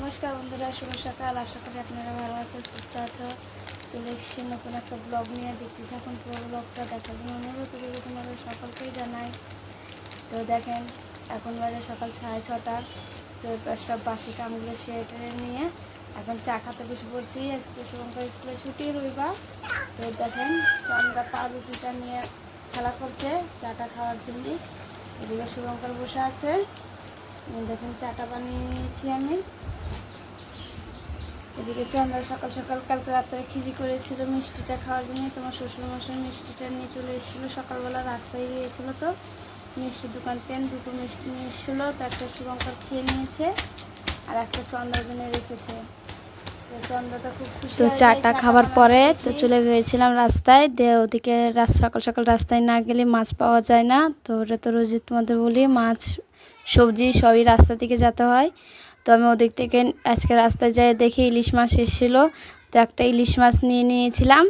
নমস্কার বন্ধুরা, শুভ সকাল। আশা করি আপনারা ভালো আছেন, সুস্থ আছো চলে এসেছি নতুন একটা ব্লগ নিয়ে। দেখতে থাকুন, পুরো ব্লগটা দেখার জন্য অনুরোধ করি তোমাদের সকলকেই জানাই। তো দেখেন, এখন বাজে সকাল সাড়ে ছটা। তো সব বাসি কামগুলো সেরে নিয়ে এখন চা খাতে বসে পড়ছি। আজকে শুভঙ্কর স্কুলে ছুটি, রবিবার। তো দেখেন আমরা পা রুটিটা নিয়ে খেলা করছে, চাটা খাওয়ার জন্য। এদিকে শুভঙ্কর বসে আছে। দেখুন চাটা বানিয়ে নিয়েছি আমি। এদিকে চন্দ্রা সকাল সকাল কালকে রাত্রে খিজি করেছিল মিষ্টিটা খাওয়ার জন্য। তোমার শ্বশুরমশাই মিষ্টিটা নিয়ে চলে এসেছিল। সকালবেলা রাস্তায় গিয়েছিল তো। মিষ্টির দোকান থেকে দুটো মিষ্টি নিয়ে এসেছিল। তো একটা শুভঙ্কর খেয়ে নিয়েছে আর একটা চন্দ্রা জন্য রেখেছে। তো চাটা বানানো পরে তো চলে গিয়েছিলাম রাস্তায়। দিয়ে ওদিকে সকাল সকাল রাস্তায় না গেলে মাছ পাওয়া যায় না। তো ওটা তো রোজই তোমাদের বলি মাছ সবজি সবই রাস্তা থেকে যেতে হয়। তো আমি ওদিক থেকে আজকে রাস্তায় যাই দেখি ইলিশ মাছ এসেছিল। তো একটা ইলিশ মাছ নিয়ে নিয়েছিলাম।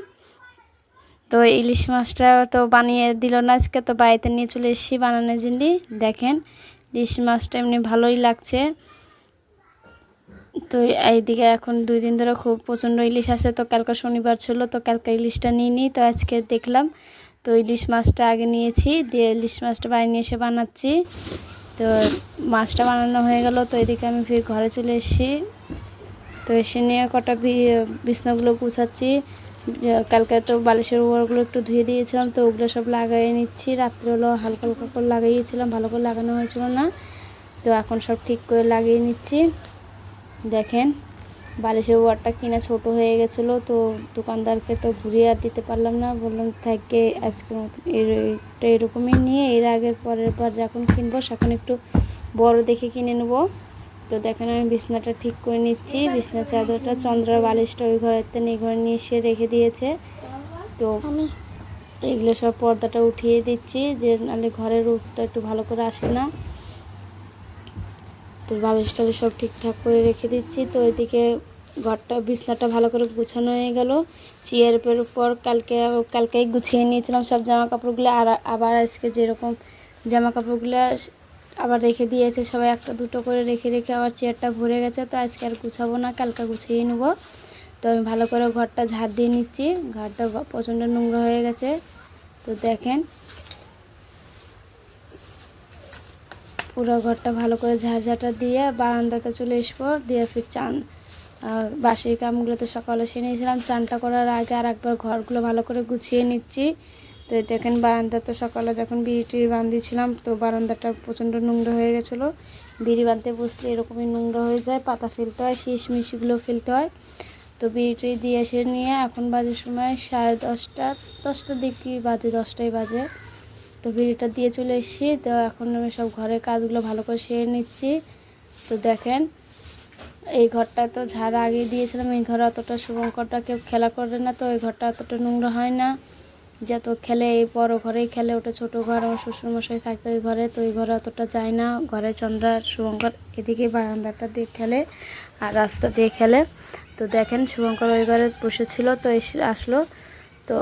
তো ইলিশ মাছটা তো বানিয়ে দিল না আজকে, তো বাড়িতে নিয়ে চলে এসেছি বানানোর জন্য। দেখেন, ইলিশ মাছটা এমনি ভালোই লাগছে। তো এইদিকে এখন দুই দিন ধরে খুব প্রচণ্ড ইলিশ আসে তো কালকে শনিবার ছিল, তো কালকে ইলিশটা নিয়ে নিই। তো আজকে দেখলাম, তো ইলিশ মাছটা আগে নিয়েছি, দিয়ে ইলিশ মাছটা বাড়ি নিয়ে এসে বানাচ্ছি। তো মাছটা বানানো হয়ে গেল, তো এদিকে আমি ফির ঘরে চলে এসেছি। তো এসে নিয়ে কটা বিছনাগুলো গুছাচ্ছি। কালকে তো বালিশের ওয়ারগুলো একটু ধুয়ে দিয়েছিলাম, তো ওগুলো সব লাগিয়ে নিচ্ছি। রাত্রে হলো হালকা হালকা করে লাগিয়েছিলাম, ভালো করে লাগানো হয়েছিল না। তো এখন সব ঠিক করে লাগিয়ে নিচ্ছি। দেখেন বালিশের ওয়ারটা কিনা ছোট হয়ে গেছিল তো দোকানদারকে তো ঘুরিয়ে আর দিতে পারলাম না। বললাম থাকে আজকের মতো এইটা এরকমই নিয়ে এর আগের পরের বার যখন কিনবো সেখন একটু বড় দেখে কিনে নেব। তো দেখেন আমি বিছনাটা ঠিক করে নিচ্ছি। বিছনা চাদরটা চন্দ্রার বালিশটা ওই ঘরের থেকে এই ঘরে নিয়ে এসে রেখে দিয়েছে। তো এগুলো সব পর্দাটা উঠিয়ে দিচ্ছি যে নাহলে ঘরের রূপটা একটু ভালো করে আসে না। তো বালিশটা সব ঠিকঠাক করে রেখে দিচ্ছি। তো এদিকে ঘরটা, বিছনাটা ভালো করে গুছানো হয়ে গেল। চেয়ারের উপর কালকে, কালকেই গুছিয়ে নিয়েছিলাম সব জামা কাপড়গুলো আর আবার আজকে যেরকম জামা কাপড়গুলো আবার রেখে দিয়েছে সবাই, একটা দুটো করে রেখে রেখে আবার চেয়ারটা ভরে গেছে। তো আজকে আর গুছাবো না, কালকে গুছিয়ে নেব। তো আমি ভালো করে ঘরটা ঝাড় দিয়ে নিচ্ছি। ঘরটা প্রচণ্ড নোংরা হয়ে গেছে। তো দেখেন, পুরো ঘরটা ভালো করে ঝাড় ঝাড়ঝাটা দিয়ে বারান্দাতে চলে আসব দিয়ে ফির চান বাসির কামগুলো তো সকালে সে নিয়েছিলাম। চানটা করার আগে আর একবার ঘরগুলো ভালো করে গুছিয়ে নিচ্ছি। তো দেখেন বারান্দাতে সকালে যখন বিড়ি টিড়ি বান্ধিয়েছিলাম তো বারান্দাটা প্রচণ্ড নোংরা হয়ে গেছিল। বিড়ি বাঁধতে বসলে এরকমই নোংরা হয়ে যায়, পাতা ফেলতে হয় শীষ মিশিগুলো ফেলতে হয়। তো বিড়ি টিড়ি দিয়ে এসে নিয়ে এখন বাজে সময় সাড়ে দশটা, দশটার দিকে বাজে দশটায় বাজে। তো বিড়িটা দিয়ে চলে এসেছি। তো এখন আমি সব ঘরের কাজগুলো ভালো করে সেরে নিচ্ছি। তো দেখেন এই ঘরটা তো ঝাড় আগে দিয়েছিলাম, এই ঘরে অতটা শুভঙ্করটা কেউ খেলা করে না, তো এই ঘরটা অতটা নোংরা হয় না। যত খেলে, এই বড় ঘরেই খেলে, ওটা ছোট ঘর, আমার শ্বশুরমশাই থাকতো ওই ঘরে, তো ওই ঘরে অতটা যায় না। ঘরে চন্দ্রা শুভঙ্কর এদিকে বারান্দাটা দিয়ে খেলে আর রাস্তা দিয়ে খেলে। তো দেখেন শুভঙ্কর ওই ঘরে বসেছিল তো এসে আসলো। তো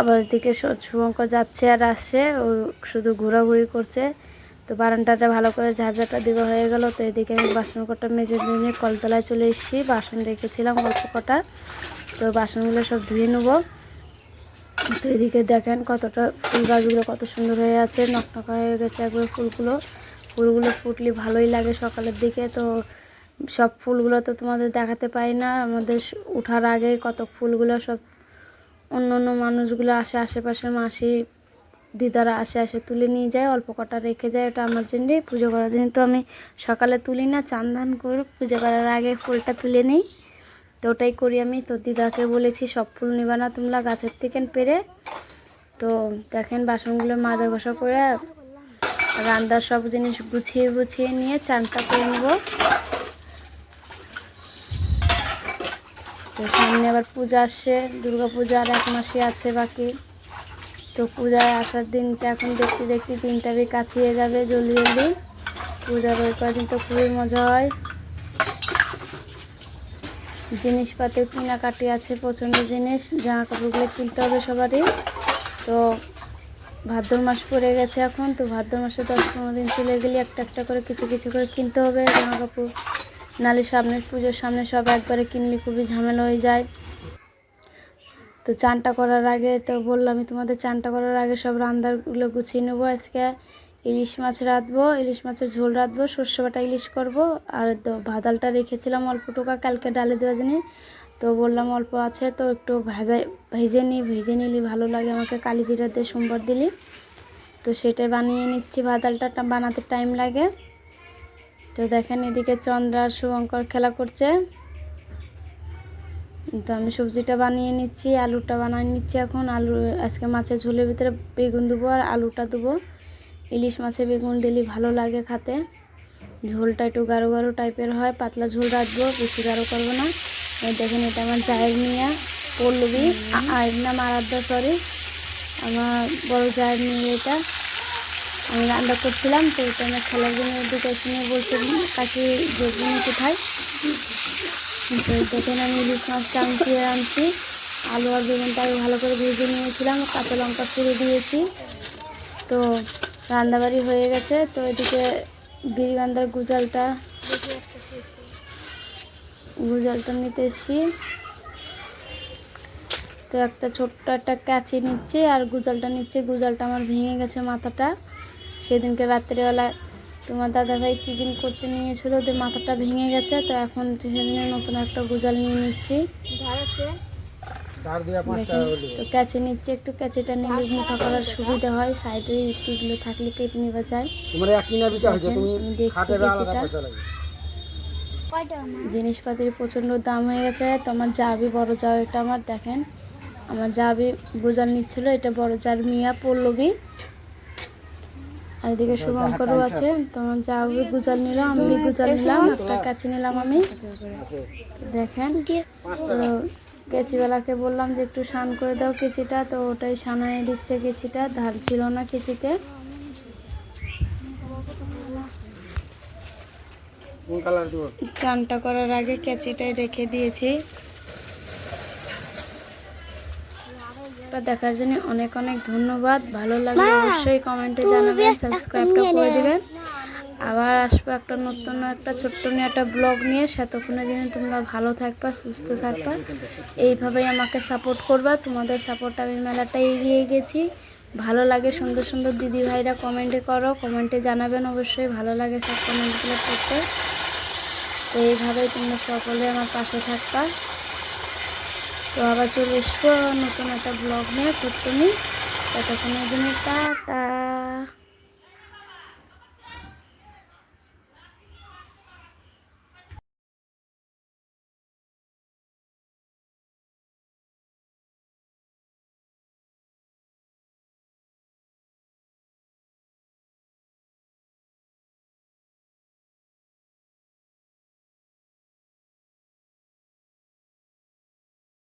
আবার এদিকে শুভঙ্কর যাচ্ছে আর আসছে, ও শুধু ঘোরাঘুরি করছে। তো বারান্দাটা ভালো করে ঝাড়ঝাটা দেওয়া হয়ে গেল। তো এদিকে আমি বাসন কটা মেজে নিয়ে কলতলায় চলে এসেছি। বাসন রেখেছিলাম অল্প কটা। তো বাসনগুলো সব ধুয়ে নেব। তো এদিকে দেখেন কতটা ফুল গাছগুলো কত সুন্দর হয়ে আছে, নকনকা হয়ে গেছে একবার ফুলগুলো। ফুলগুলো ফুটলে ভালোই লাগে সকালের দিকে। তো সব ফুলগুলো তো তোমাদের দেখাতে পাই না। আমাদের ওঠার আগে কত ফুলগুলো সব অন্য অন্য মানুষগুলো আসে, আশেপাশের মাসি দিদারা আসে আসে তুলে নিয়ে যায়, অল্প কটা রেখে যায়, ওটা আমার জন্য পুজো করার জন্য। তো আমি সকালে তুলি না, চান ধান করে পুজো করার আগে ফুলটা তুলে নিই। তো ওটাই করি আমি। তো দিদাকে বলেছি, সব ফুল নিবা না তোমরা গাছের থেকে পেরে। তো দেখেন বাসনগুলো মাজা ঘষা করে রান্নার সব জিনিস গুছিয়ে গুছিয়ে নিয়ে চানটা করে নেব। তো সামনে আবার পূজা আসছে দুর্গা পূজা আর এক মাসে আছে বাকি। তো পূজায় আসার দিনটা এখন দেখতে দেখতে দিনটা বি কাছিয়ে যাবে জলদি জলদি। পূজার ওই কদিন তো খুবই মজা হয়। জিনিসপাতি কেনাকাটি আছে, প্রচণ্ড জিনিস জামা কাপড়গুলো কিনতে হবে সবারই। তো ভাদ্র মাস পড়ে গেছে এখন, তো ভাদ্র মাসে দশ পনেরো দিন চলে গেলে একটা একটা করে কিছু কিছু করে কিনতে হবে জামা কাপড় নালে সামনে পুজোর সামনে সব একবারে কিনলে খুবই ঝামেলা হয়ে যায়। তো চানটা করার আগে তো বললামই তোমাদের চানটা করার আগে সব রান্নাগুলো গুছিয়ে নেব আজকে। ইলিশ মাছ রাঁধবো, ইলিশ মাছের ঝোল রাঁধবো, সর্ষে বাটা ইলিশ করব। আর তো ভাদালটা রেখেছিলাম অল্প টোকা, কালকে ডালে দেওয়া জানি তো বললাম অল্প আছে, তো একটু ভাজা, ভেজে নিই, ভেজে নিলি ভালো লাগে আমাকে কালি জিরা দিয়ে সোমবার দিলি। তো সেটাই বানিয়ে নিচ্ছি ভাদালটা বানাতে টাইম লাগে। তো দেখেন এদিকে চন্দ্রা আর শুভঙ্কর খেলা করছে। তো আমি সবজিটা বানিয়ে নিচ্ছি, আলুটা বানিয়ে নিচ্ছি এখন। আলু, আজকে মাছের ঝোলের ভিতরে বেগুন দেবো আর আলুটা দেবো। ইলিশ মাছে বেগুন দিলে ভালো লাগে খেতে। ঝোলটা একটু গাঢ় গাঢ় টাইপের হয়, পাতলা ঝোল রাখব, বেশি গাঢ় করব না। দেখেন, এটা আমার জায়ের নিয়ে পল্লবী। আ- আর নাম আরাধ্যা সরি আমার বড় জায়ের নিয়ে এটা। আমি রান্না করছিলাম, তো এটা আমার খেলার জন্য দিকে শুনে বলছিলাম। কাকি বেগুন কোথায়? দেখেন আমি ইলিশ মাছটা আনছি আনছি আলু আর বেগুনটা আমি ভালো করে ভেজে নিয়েছিলাম, কাঁচা লঙ্কা ফিরে দিয়েছি। তো রান্নাবাড়ি হয়ে গেছে, তো এদিকে বিরিগান্দার গুজালটা। গুজালটা নিতে এসছি, তো একটা ছোট্ট একটা কাঁচি নিচ্ছে আর গুজালটা নিচ্ছে, গুজালটা আমার ভেঙে গেছে মাথাটা। সেদিনকে রাত্রেবেলা তোমার দাদাভাই টিচিং করতে নিয়েছিল ওদের মাথাটা ভেঙে গেছে তো এখন সেদিনে নতুন একটা গুজাল নিয়ে নিচ্ছি। তো ক্যাচে নিচ্ছে একটু ক্যাচেটা নিলে মোটা করার সুবিধা হয় সাইডে ইটগুলো থাকলে কেটে নেওয়া যায়। দেখছি খাটের আলাদা কিছুটা। পয়সা লাগে। জিনিসপাতির প্রচণ্ড দাম হয়ে গেছে তো আমার যাবি বড় যাও এটা আমার দেখেন। আমার যাবি গোজাল নিচ্ছিল এটা বড় যার মিয়া পল্লবী। আর এদিকে শুভঙ্করও আছে। তোমার যাবি গুজাল নিলাম আমি গুজাল নিলাম একটা কাছে নিলাম আমি। দেখেন তো কেচিওয়ালাকে বললাম যে একটু স্নান করে দাও কেচিটা তো ওটাই সানায় দিচ্ছে কেচিটা ধার ছিল না কেচিতে। চানটা করার আগে কেচিটাই রেখে দিয়েছি। তা দেখার জন্য অনেক অনেক ধন্যবাদ। ভালো লাগলে অবশ্যই কমেন্টে জানাবেন সাবস্ক্রাইবটা করে দেবেন। আবার আসব একটা নতুন একটা ছোট্ট নিয়ে একটা ব্লগ নিয়ে। সেতক্ষণে যেন তোমরা ভালো থাকবা সুস্থ থাকবা। এইভাবেই আমাকে সাপোর্ট করবা। তোমাদের সাপোর্ট আমি মেলাটা এগিয়ে গেছি। ভালো লাগে সুন্দর সুন্দর দিদি ভাইরা কমেন্টে করো। কমেন্টে জানাবেন অবশ্যই। ভালো লাগে সব কমেন্টগুলো করতে তো এইভাবেই তোমরা সকলে আমার পাশে থাকবা। তো আবার চলে এসবো নতুন একটা ব্লগ নিয়ে ছোট্ট নিই ততক্ষণের জন্য টাটা।